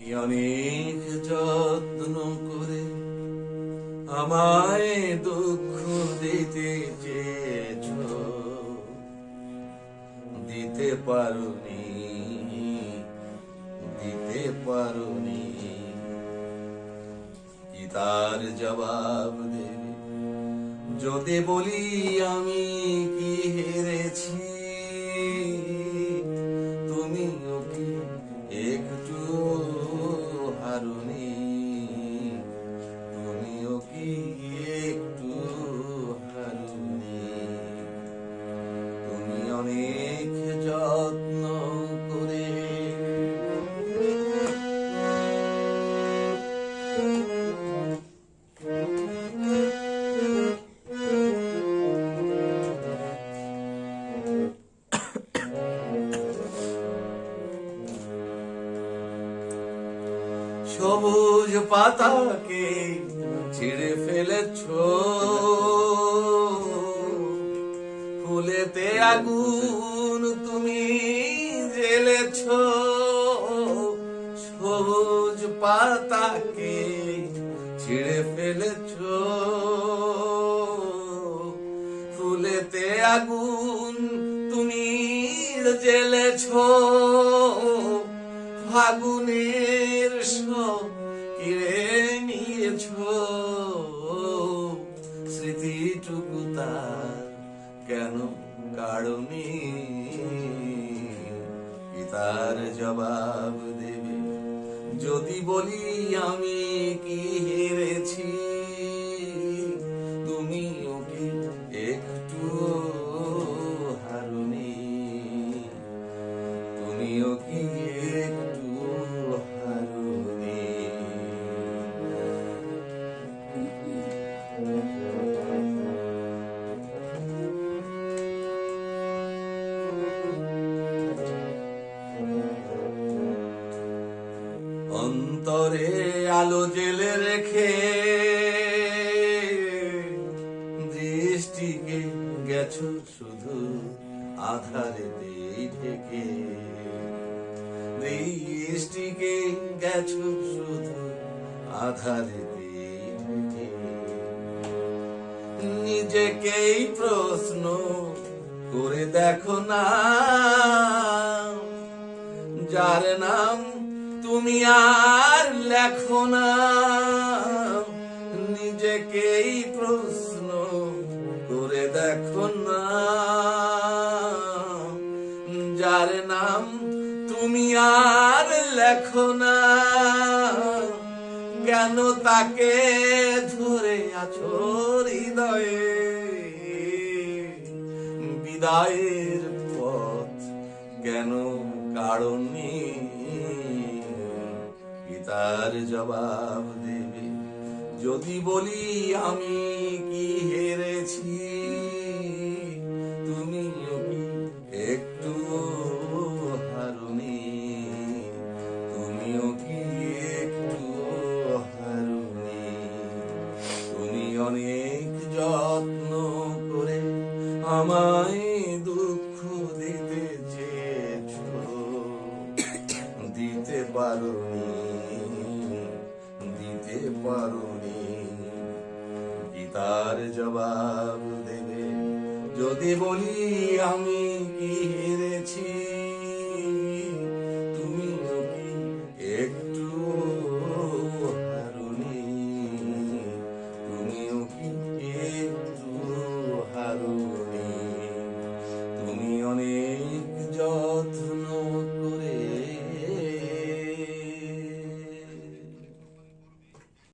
অনেক যত্ন করে আমায় দুঃখ দিতে চেয়েছ। দিতে পারুনি দিতে পারুনি। তার জবাব দেবে? যদি বলি আমি কি হেরেছি সবুজ পাতাকে ছিঁড়ে ফেলেছ। ফুলেতে আগুন তুমি জেলেছ সবুজ পাতাকে ছিঁড়ে ফেলেছ। ফুলেতে আগুন তুমি জ্বেলেছ। ফাগুনের কিরে নিয়েছ স্মৃতিটুকু তার কেন কারণে? তার জবাব দেবে। যদি বলি আমি কি হেরেছি অন্তরে আলো জেলে রেখে দৃষ্টিকে গেছো শুধু আধারে ঢেকে। দৃষ্টিকে গেছো শুধু আধারে নিজেকেই প্রশ্ন করে দেখো না, যার নাম তুমি আর লেখো না। নিজেকেই প্রশ্ন করে দেখো না। যার নাম তুমি আর লেখো না। কেন তাকে ধরে আছো হৃদয়ে? বিদায়ের পথ কেন কারণে? পিতার জবাব দেবে। যদি বলি, আমি কি হেরেছি? তুমিও কি একটু হারুনি, তুমিও কি একটু হারুনি? তুমি অনেক যত্ন করে আমায় পারোনি। গীতার জবাব দেবে। যদি বলি আমি কি হেরেছি